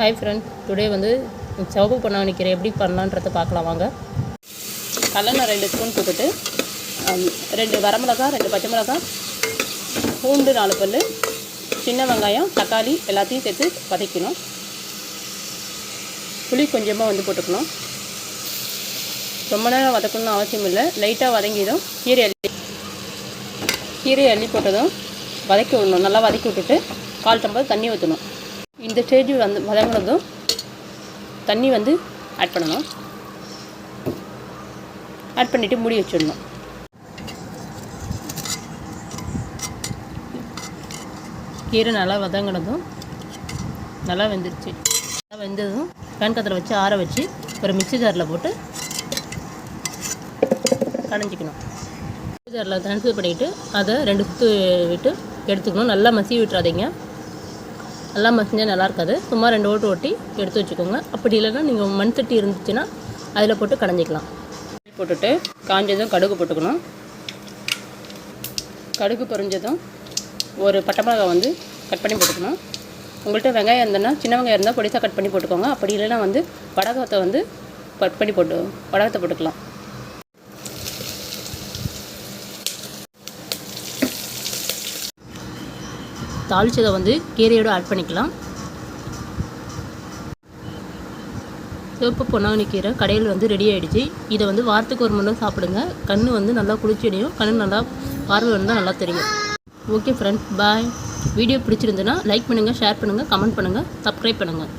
Hi friend today வந்து சிவப்பு பண்ண கீரை எப்படி பண்ணலான்றதை பார்க்கலாம் வாங்க. கடலெண்ணெய் ரெண்டு ஸ்பூன் போட்டுட்டு ரெண்டு வரமிளகா ரெண்டு பச்சை மிளகாய் பூண்டு நாலு பல் சின்ன வெங்காயம் தக்காளி எல்லாத்தையும் சேர்த்து வதக்கணும். புளி கொஞ்சமாக வந்து போட்டுக்கணும். ரொம்ப நேரம் வதக்கணும்னு அவசியம் இல்லை. லைட்டாக வதங்கிடும். கீரை அள்ளி கீரையை அள்ளி போட்டதும் வதக்கி விடணும். நல்லா வதக்கி விட்டுட்டு கால் டம்பர் தண்ணி ஊற்றணும் இந்த ஸ்டேஜ் வந்து வதங்கினதும் தண்ணி வந்து ஆட் பண்ணணும். ஆட் பண்ணிவிட்டு மூடி வச்சிடணும். கீரை நல்லா வதங்கினதும் நல்லா வெந்துருச்சு. நல்லா வெந்ததும் கண்கத்தில் வச்சு ஆற வச்சு ஒரு மிக்ஸி ஜாரில் போட்டு கடைஞ்சிக்கணும். மிக்ஸி ஜாரில் ட்ரான்ஸ்ஃபர் பண்ணிவிட்டு அதை ரெண்டு குத்து விட்டு எடுத்துக்கணும். நல்லா மசி விட்டுறாதீங்க. நல்லா மசிஞ்சால் நல்லா இருக்காது சும்மா ரெண்டு ஓட்டு ஓட்டி எடுத்து வச்சுக்கோங்க. அப்படி இல்லைன்னா நீங்கள் மண் சட்டி இருந்துச்சுன்னா அதில் போட்டு கடைஞ்சிக்கலாம். போட்டுட்டு காஞ்சதும் கடுகு போட்டுக்கணும். கடுகு பொரிஞ்சதும் ஒரு பட்டை மிளகாய் வந்து கட் பண்ணி போட்டுக்கணும். உங்கள்கிட்ட வெங்காயம் இருந்ததுன்னா சின்ன வெங்காயம் இருந்தால் பொடிசாக கட் பண்ணி போட்டுக்கோங்க. அப்படி இல்லைன்னா வந்து வடகத்தை வந்து கட் பண்ணி போட்டு வடகத்தை போட்டுக்கலாம். தாளிச்சதை வந்து கீரையோடு ஆட் பண்ணிக்கலாம். சிவப்பு பொன்னாங்கண்ணி கீரை கடையில் வந்து ரெடி ஆகிடுச்சு இதை வந்து வாரத்துக்கு ஒரு முறை சாப்பிடுங்க. கண் வந்து நல்லா குளிர்ச்சியடையும் கண் நல்லா பார்வை வந்து நல்லா தெரியும். ஓகே ஃப்ரெண்ட்ஸ் பாய் வீடியோ பிடிச்சிருந்துன்னா லைக் பண்ணுங்கள் ஷேர் பண்ணுங்கள் கமெண்ட் பண்ணுங்கள் சப்ஸ்கிரைப் பண்ணுங்கள்